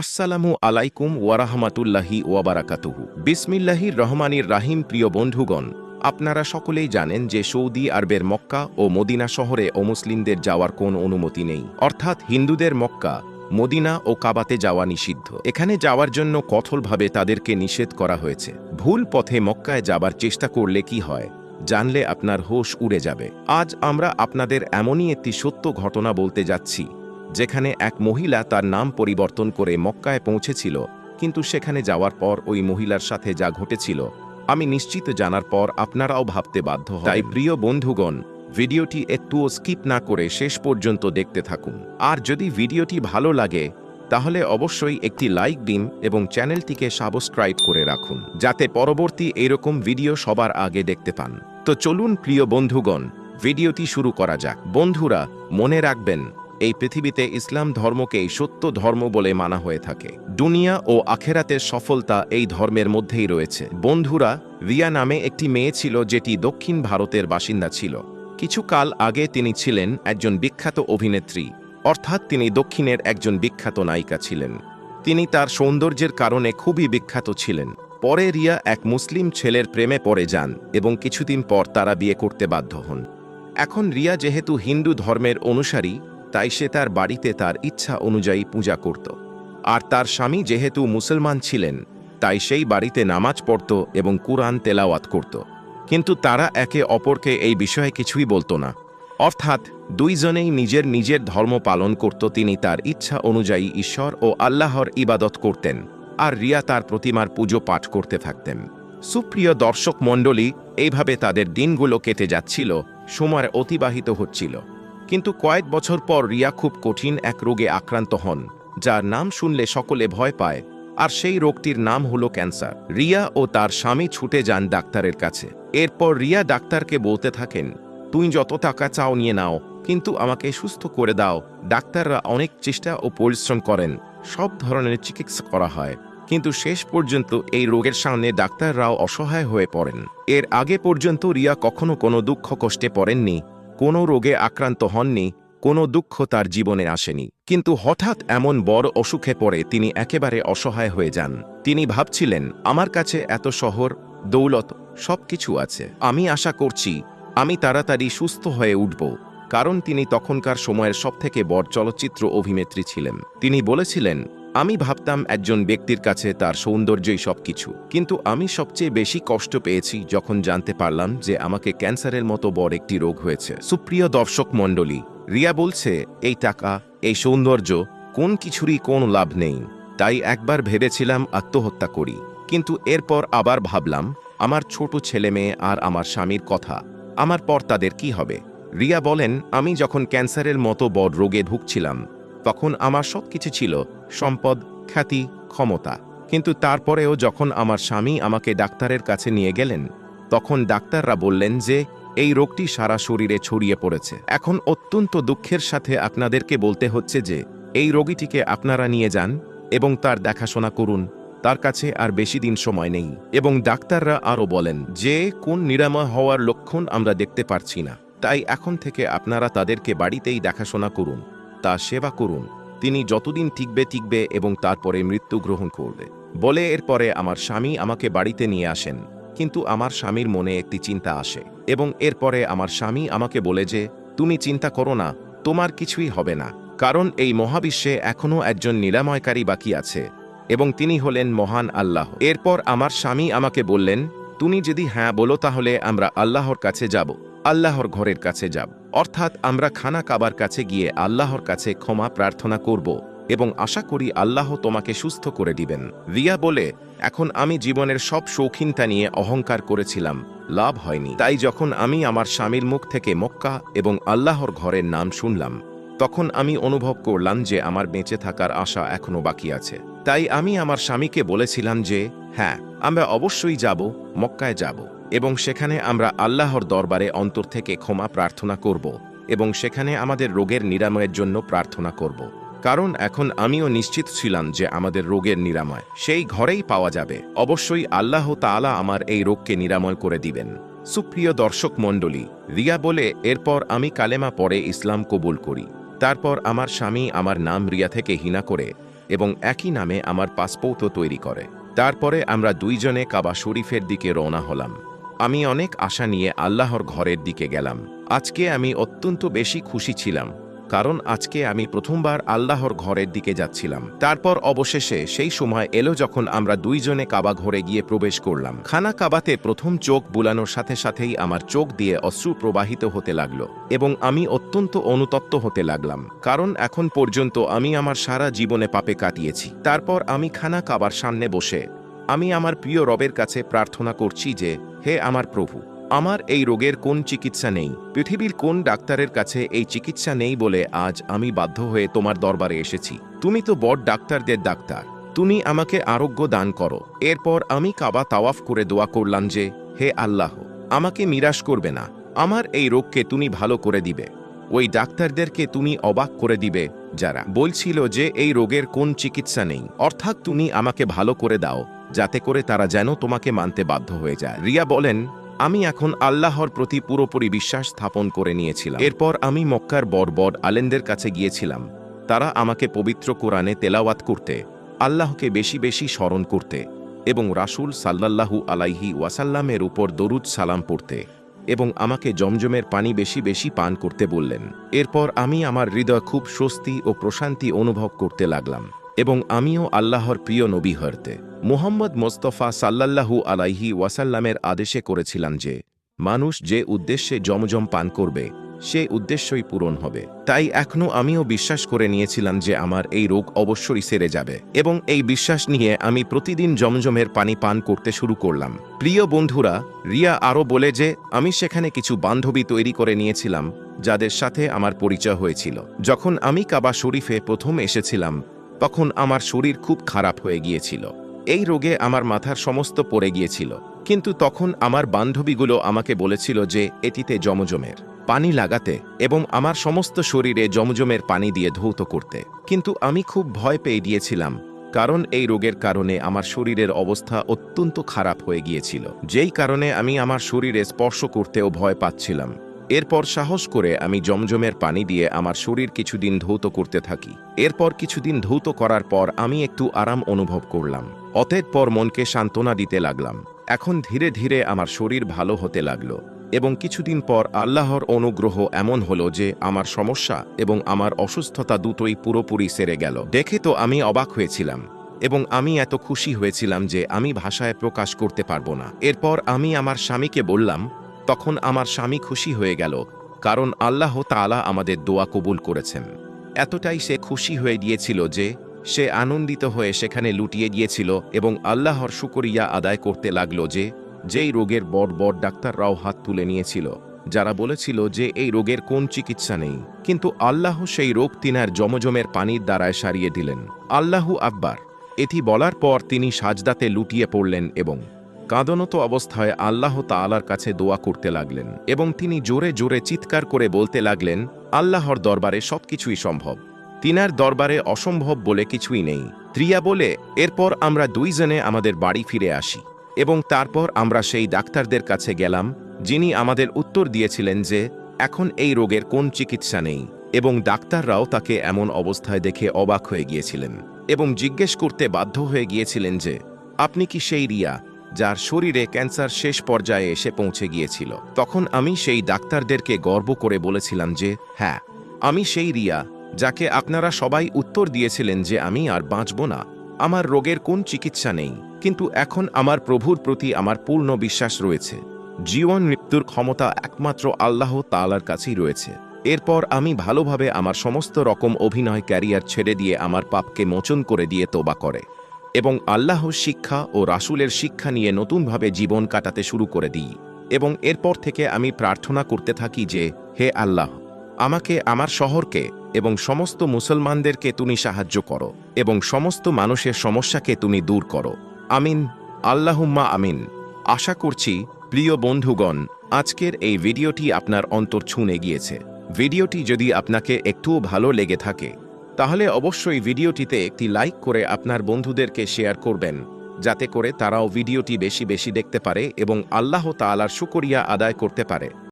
আসসালামু আলাইকুম ওয়ারাহমাতুল্লাহি ওয়াবারাকাতুহু বিসমিল্লাহির রহমানির রাহিম, প্রিয় বন্ধুগণ, আপনারা সকলেই জানেন যে সৌদি আরবের মক্কা ও মদিনা শহরে অমুসলিমদের যাওয়ার কোন অনুমতি নেই। অর্থাৎ হিন্দুদের মক্কা, মদিনা ও কাবাতে যাওয়া নিষিদ্ধ। এখানে যাওয়ার জন্য কঠোরভাবে তাদেরকে নিষেধ করা হয়েছে। ভুল পথে মক্কায় যাবার চেষ্টা করলে কি হয়, জানলে আপনার হোশ উড়ে যাবে। আজ আমরা আপনাদের এমনই একটি সত্য ঘটনা বলতে যাচ্ছি যেখানে এক মহিলা তার নাম পরিবর্তন করে মক্কায় পৌঁছেছিল, কিন্তু সেখানে যাওয়ার পর ওই মহিলার সাথে যা ঘটেছিল, আমি নিশ্চিত জানার পর আপনারাও ভাবতে বাধ্য হন তাই প্রিয় বন্ধুগণ, ভিডিওটি একটুও স্কিপ না করে শেষ পর্যন্ত দেখতে থাকুন। আর যদি ভিডিওটি ভালো লাগে, তাহলে অবশ্যই একটি লাইক দিন এবং চ্যানেলটিকে সাবস্ক্রাইব করে রাখুন, যাতে পরবর্তী এরকম ভিডিও সবার আগে দেখতে পান। তো চলুন প্রিয় বন্ধুগণ, ভিডিওটি শুরু করা যাক। বন্ধুরা, মনে রাখবেন এই পৃথিবীতে ইসলাম ধর্মকেই সত্য ধর্ম বলে মানা হয়ে থাকে। দুনিয়া ও আখেরাতের সফলতা এই ধর্মের মধ্যেই রয়েছে। বন্ধুরা, রিয়া নামে একটি মেয়ে ছিল যেটি দক্ষিণ ভারতের বাসিন্দা ছিল। কিছু কাল আগে তিনি ছিলেন একজন বিখ্যাত অভিনেত্রী, অর্থাৎ তিনি দক্ষিণের একজন বিখ্যাত নায়িকা ছিলেন। তিনি তার সৌন্দর্যের কারণে খুবই বিখ্যাত ছিলেন। পরে রিয়া এক মুসলিম ছেলের প্রেমে পড়ে যান এবং কিছুদিন পর তারা বিয়ে করতে বাধ্য হন। এখন রিয়া যেহেতু হিন্দু ধর্মের অনুসারী তাই সে তার বাড়িতে তার ইচ্ছা অনুযায়ী পূজা করত। আর তার স্বামী যেহেতু মুসলমান ছিলেন, তাই সেই বাড়িতে নামাজ পড়ত এবং কুরআন তেলাওয়াত করত। কিন্তু তারা একে অপরকে এই বিষয়ে কিছুই বলতো না। অর্থাৎ দুইজনেই নিজের নিজের ধর্ম পালন করত, তিনি তার ইচ্ছা অনুযায়ী ঈশ্বর ও আল্লাহর ইবাদত করতেন আর রিয়া তার প্রতিমার পুজো পাঠ করতে থাকতেন। সুপ্রিয় দর্শক মণ্ডলী, এইভাবে তাদের দিনগুলো কেটে যাচ্ছিল, সময় অতিবাহিত হচ্ছিল। কিন্তু কয়েক বছর পর রিয়া খুব কঠিন এক রোগে আক্রান্ত হন, যার নাম শুনলে সকলে ভয় পায়, আর সেই রোগটির নাম হলো ক্যান্সার। রিয়া ও তার স্বামী ছুটে যান ডাক্তারের কাছে। এরপর রিয়া ডাক্তারকে বলতে থাকেন তুই যত টাকা চাও নিয়ে নাও, কিন্তু আমাকে সুস্থ করে দাও। ডাক্তাররা অনেক চেষ্টা ও পরিশ্রম করেন, সব ধরনের চিকিৎসা করা হয়। কিন্তু শেষ পর্যন্ত এই রোগের সামনে ডাক্তাররাও অসহায় হয়ে পড়েন। এর আগে পর্যন্ত রিয়া কখনো কোনো দুঃখ কষ্টে পড়েননি কোনো রোগে আক্রান্ত হননি, কোনো দুঃখ তার জীবনে আসেনি। কিন্তু হঠাৎ এমন বড় অসুখে পড়ে তিনি একেবারে অসহায় হয়ে যান। তিনি ভাবছিলেন, আমার কাছে এত শহর, দৌলত সব কিছু আছে। আমি আশা করছি, আমি তাড়াতাড়ি সুস্থ হয়ে উঠব। কারণ তিনি তখনকার সময়ের সবথেকে বড় চলচ্চিত্র অভিনেত্রী ছিলেন। তিনি বলেছিলেন আমি ভাবতাম একজন ব্যক্তির কাছে তার সৌন্দর্যই সবকিছু, কিন্তু আমি সবচেয়ে বেশি কষ্ট পেয়েছি যখন জানতে পারলাম যে আমাকে ক্যান্সারের মতো বড় একটি রোগ হয়েছে। সুপ্রিয় দর্শক মণ্ডলী, রিয়া বলছে, এই টাকা, এই সৌন্দর্য, কোন কিছুরই কোনো লাভ নেই। তাই একবার ভেবেছিলাম আত্মহত্যা করি, কিন্তু এরপর আবার ভাবলাম, আমার ছোট ছেলে মেয়ে আর আমার স্বামীর কথা, আমার পর তাদের কি হবে? রিয়া বলেন, আমি যখন ক্যান্সারের মতো বড় রোগে ভুগছিলাম তখন আমার সব কিছু ছিল, সম্পদ, খ্যাতি, ক্ষমতা। কিন্তু তারপরেও যখন আমার স্বামী আমাকে ডাক্তারের কাছে নিয়ে গেলেন, তখন ডাক্তাররা বললেন যে, এই রোগটি সারা শরীরে ছড়িয়ে পড়েছে। এখন অত্যন্ত দুঃখের সাথে আপনাদেরকে বলতে হচ্ছে যে, এই রোগীটিকে আপনারা নিয়ে যান এবং তার দেখাশোনা করুন। তার কাছে আর বেশি দিন সময় নেই। এবং ডাক্তাররা আরও বলেন, যে, কোন নিরাময় হওয়ার লক্ষণ আমরা দেখতে পারছি না। তাই এখন থেকে আপনারা তাদেরকে বাড়িতেই দেখাশোনা করুন। তা সেবা করুন। তিনি যতদিন টিকবে টিকবে এবং তারপরে মৃত্যু গ্রহণ করবে। বলে এরপরে আমার স্বামী আমাকে বাড়িতে নিয়ে আসেন। কিন্তু আমার স্বামীর মনে একটি চিন্তা আসে এবং এরপরে আমার স্বামী আমাকে বলে যে, তুমি চিন্তা করো না, তোমার কিছুই হবে না। কারণ এই মহাবিশ্বে এখনও একজন নিরাময়কারী বাকি আছে এবং তিনি হলেন মহান আল্লাহ। এরপর আমার স্বামী আমাকে বললেন, তুমি যদি হ্যাঁ বলো তাহলে আমরা আল্লাহর কাছে যাব। আল্লাহর ঘরের কাছে যাব। অর্থাৎ আমরা খানা কাবার কাছে গিয়ে আল্লাহর কাছে ক্ষমা প্রার্থনা করব এবং আশা করি আল্লাহ তোমাকে সুস্থ করে দিবেন। রিয়া বলে, এখন আমি জীবনের সব শৌখিনতা নিয়ে অহংকার করেছিলাম, লাভ হয়নি। তাই যখন আমি আমার স্বামীর মুখ থেকে মক্কা এবং আল্লাহর ঘরের নাম শুনলাম, তখন আমি অনুভব করলাম যে আমার বেঁচে থাকার আশা এখনও বাকি আছে। তাই আমি আমার স্বামীকে বলেছিলাম যে হ্যাঁ আমরা অবশ্যই যাব, মক্কায় যাব। এবং সেখানে আমরা আল্লাহর দরবারে অন্তর থেকে ক্ষমা প্রার্থনা করব এবং সেখানে আমাদের রোগের নিরাময়ের জন্য প্রার্থনা করব। কারণ এখন আমিও নিশ্চিত ছিলাম যে আমাদের রোগের নিরাময় সেই ঘরেই পাওয়া যাবে। অবশ্যই আল্লাহ তাআলা আমার এই রোগকে নিরাময় করে দিবেন। সুপ্রিয় দর্শক মণ্ডলী, রিয়া বলে, এরপর আমি কালেমা পরে ইসলাম কবুল করি। তারপর আমার স্বামী আমার নাম রিয়া থেকে হিনা করে এবং একই নামে আমার পাসপোর্টও তৈরি করে। তারপরে আমরা দুইজনে কাবা শরীফের দিকে রওনা হলাম। আমি অনেক আশা নিয়ে আল্লাহর ঘরের দিকে গেলাম। আজকে আমি অত্যন্ত বেশি খুশি ছিলাম, কারণ আজকে আমি প্রথমবার আল্লাহর ঘরের দিকে যাচ্ছিলাম। তারপর অবশেষে সেই সময় এলো যখন আমরা দুইজনে কাবা ঘরে গিয়ে প্রবেশ করলাম। খানা কাবাতে প্রথম চোখ বুলানোর সাথে সাথেই আমার চোখ দিয়ে অশ্রু প্রবাহিত হতে লাগল এবং আমি অত্যন্ত অনুতপ্ত হতে লাগলাম, কারণ এখন পর্যন্ত আমি আমার সারা জীবনে পাপে কাটিয়েছি। তারপর আমি খানা কাবার সামনে বসে আমি আমার প্রিয় রবের কাছে প্রার্থনা করছি যে, হে আমার প্রভু, আমার এই রোগের কোন চিকিৎসা নেই? পৃথিবীর কোন ডাক্তারের কাছে এই চিকিৎসা নেই বলে আজ আমি বাধ্য হয়ে তোমার দরবারে এসেছি। তুমি তো বড় ডাক্তারদের ডাক্তার। তুমি আমাকে আরোগ্য দান করো। এরপর আমি কাবা তাওয়াফ করে দোয়া করলাম যে, হে আল্লাহ, আমাকে নিরাশ করবে না। আমার এই রোগকে তুমি ভালো করে দিবে। ওই ডাক্তারদেরকে তুমি অবাক করে দিবে যারা বলছিল যে, এই রোগের কোন চিকিৎসা নেই। অর্থাৎ তুমি আমাকে ভালো করে দাও। যাতে করে তারা যেন তোমাকে মানতে বাধ্য হয়ে যায়। রিয়া বলেন, আমি এখন আল্লাহর প্রতি পুরোপুরি বিশ্বাস স্থাপন করে নিয়েছিলাম। এরপর আমি মক্কার বড় আলেনদের কাছে গিয়েছিলাম। তারা আমাকে পবিত্র কোরআনে তেলাওয়াত করতে, আল্লাহকে বেশি বেশি স্মরণ করতে এবং রাসূল সাল্লাল্লাহু আলাইহি ওয়াসাল্লামের উপর দরুদ সালাম পড়তে এবং আমাকে জমজমের পানি বেশি বেশি পান করতে বললেন। এরপর আমি আমার হৃদয় খুব স্বস্তি ও প্রশান্তি অনুভব করতে লাগলাম। এবং আমিও আল্লাহর প্রিয় নবী হরতে। মুহাম্মদ মোস্তফা সাল্লাল্লাহু আলাইহি ওয়াসাল্লামের আদেশে করেছিলাম যে, মানুষ যে উদ্দেশ্যে জমজম পান করবে, সে উদ্দেশ্যই পূরণ হবে। তাই এখনও আমিও বিশ্বাস করে নিয়েছিলাম যে আমার এই রোগ অবশ্যই সেরে যাবে এবং এই বিশ্বাস নিয়ে আমি প্রতিদিন জমজমের পানি পান করতে শুরু করলাম। প্রিয় বন্ধুরা, রিয়া আরও বলে যে, আমি সেখানে কিছু বান্ধবী তৈরি করে নিয়েছিলাম, যাদের সাথে আমার পরিচয় হয়েছিল। যখন আমি কাবা শরীফে প্রথম এসেছিলাম তখন আমার শরীর খুব খারাপ হয়ে গিয়েছিল। এই রোগে আমার মাথার সমস্ত পড়ে গিয়েছিল। কিন্তু তখন আমার বান্ধবীগুলো আমাকে বলেছিল যে, এটিতে জমজমের পানি লাগাতে এবং আমার সমস্ত শরীরে জমজমের পানি দিয়ে ধৌত করতে। কিন্তু আমি খুব ভয় পেয়ে গিয়েছিলাম, কারণ এই রোগের কারণে আমার শরীরের অবস্থা অত্যন্ত খারাপ হয়ে গিয়েছিল। যেই কারণে আমি আমার শরীরে স্পর্শ করতেও ভয় পাচ্ছিলাম। এরপর সাহস করে আমি জমজমের পানি দিয়ে আমার শরীর কিছুদিন ধৌত করতে থাকি। এরপর কিছুদিন ধৌত করার পর আমি একটু আরাম অনুভব করলাম। অতএর পর মনকে সান্ত্বনা দিতে লাগলাম। এখন ধীরে ধীরে আমার শরীর ভালো হতে লাগল এবং কিছুদিন পর আল্লাহর অনুগ্রহ এমন হলো যে আমার সমস্যা এবং আমার অসুস্থতা দুটোই পুরোপুরি সেরে গেল। দেখে তো আমি অবাক হয়েছিলাম এবং আমি এত খুশি হয়েছিলাম যে আমি ভাষায় প্রকাশ করতে পারব না। এরপর আমি আমার স্বামীকে বললাম তখন আমার স্বামী খুশি হয়ে গেল, কারণ আল্লাহ তালা আমাদের দোয়া কবুল করেছেন। এতটাই সে খুশি হয়ে গিয়েছিল যে, সে আনন্দিত হয়ে সেখানে লুটিয়ে গিয়েছিল এবং আল্লাহর শুকরিয়া আদায় করতে লাগল যে, যেই রোগের বড় বড় ডাক্তাররাও হাত তুলে নিয়েছিল, যারা বলেছিল যে এই রোগের কোন চিকিৎসা নেই। কিন্তু আল্লাহ সেই রোগ তিনার জমজমের পানির দ্বারায় সারিয়ে দিলেন। আল্লাহু আকবার, এটি বলার পর তিনি সাজদাতে লুটিয়ে পড়লেন এবং কাঁদনত অবস্থায় আল্লাহ তালার কাছে দোয়া করতে লাগলেন এবং তিনি জোরে জোরে চিৎকার করে বলতে লাগলেন, আল্লাহর দরবারে সবকিছুই সম্ভব। তিনার দরবারে অসম্ভব বলে কিছুই নেই। ত্রিয়া বলে, এরপর আমরা দুইজনে আমাদের বাড়ি ফিরে আসি এবং তারপর আমরা সেই ডাক্তারদের কাছে গেলাম, যিনি আমাদের উত্তর দিয়েছিলেন যে, এখন এই রোগের কোন চিকিৎসা নেই এবং ডাক্তাররাও তাকে এমন অবস্থায় দেখে অবাক হয়ে গিয়েছিলেন এবং জিজ্ঞেস করতে বাধ্য হয়ে গিয়েছিলেন যে, আপনি কি সেই রিয়া? যার শরীরে ক্যান্সার শেষ পর্যায়ে এসে পৌঁছে গিয়েছিল। তখন আমি সেই ডাক্তারদেরকে গর্ব করে বলেছিলাম যে হ্যাঁ আমি সেই রিয়া, যাকে আপনারা সবাই উত্তর দিয়েছিলেন যে আমি আর বাঁচব না। আমার রোগের কোন চিকিৎসা নেই, কিন্তু এখন আমার প্রভুর প্রতি আমার পূর্ণ বিশ্বাস রয়েছে। জীবন মৃত্যুর ক্ষমতা একমাত্র আল্লাহ তালার কাছেই রয়েছে। এরপর আমি ভালোভাবে আমার সমস্ত রকম অভিনয় ক্যারিয়ার ছেড়ে দিয়ে আমার পাপকে মোচন করে দিয়ে তোবা করে। এবং আল্লাহর শিক্ষা ও রাসূলের শিক্ষা নিয়ে নতুনভাবে জীবন কাটাতে শুরু করে দিই এবং এরপর থেকে আমি প্রার্থনা করতে থাকি যে, হে আল্লাহ, আমাকে আমার শহরকে এবং সমস্ত মুসলমানদেরকে তুমি সাহায্য করো এবং সমস্ত মানুষের সমস্যাকে তুমি দূর করো। আমিন। আল্লাহুম্মা আমিন। আশা করছি, প্রিয় বন্ধুগণ, আজকের এই ভিডিওটি আপনার অন্তর ছুঁয়ে গিয়েছে। ভিডিওটি যদি আপনাকে একটুও ভালো লেগে থাকে তাহলে অবশ্যই ভিডিওটিতে একটি লাইক করে আপনার বন্ধুদেরকে শেয়ার করবেন, যাতে করে তারাও ভিডিওটি বেশি বেশি দেখতে পারে এবং আল্লাহ তালার শুকরিয়া আদায় করতে পারে।